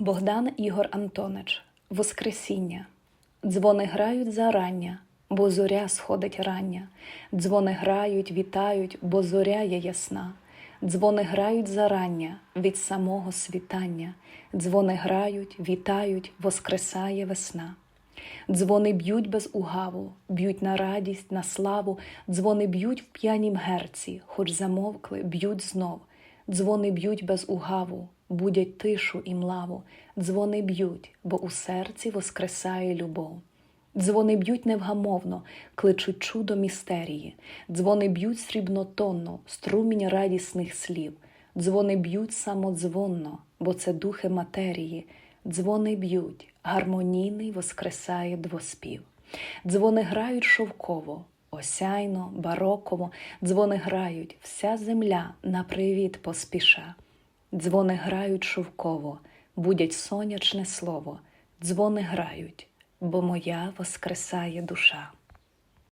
Богдан Ігор Антонич Воскресіння. Дзвони грають зарання, бо зоря сходить рання. Дзвони грають, вітають, бо зоря є ясна. Дзвони грають зарання від самого світання. Дзвони грають, вітають, воскресає весна. Дзвони б'ють без угаву, б'ють на радість, на славу, дзвони б'ють в п'янім герці, хоч замовкли, б'ють знов. Дзвони б'ють без угаву, будять тишу і млаву, дзвони б'ють, бо у серці воскресає любов. Дзвони б'ють невгамовно, кличуть чудо містерії, дзвони б'ють срібнотонно, струмінь радісних слів, дзвони б'ють самодзвонно, бо це духи матерії, дзвони б'ють, гармонійний воскресає двоспів. Дзвони грають шовково, осяйно, бароково, дзвони грають, вся земля на привіт поспіша. Дзвони грають шовково, будять сонячне слово, дзвони грають, бо моя воскресає душа.